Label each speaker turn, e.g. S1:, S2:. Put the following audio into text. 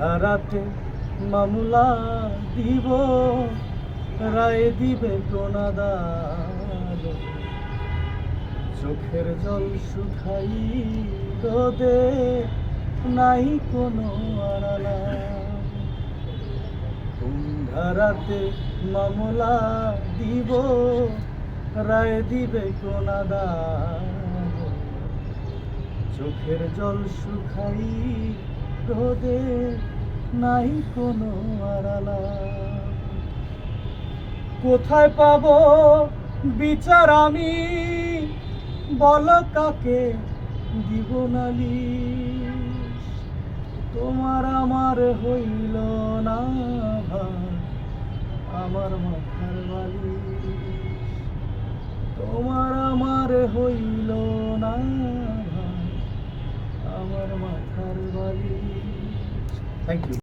S1: ধারাতে মামলা দিব, রায় দিবে কোনাদার চোখের জল শুকাই রোদে, নাই কোনো আড়ালা। ধারাতে মামলা দিব, রায় দিবে কোনাদার চোখের জল শুকাই রোদে নাই কোনো আড়ালা। কোথায় পাবো বিচার আমি? বল কাকে দিব নালিশ? তোমার আমার হইল না আমার মাথার বালি তোমার আমার হইল মাথার বালি থ্যাংক ইউ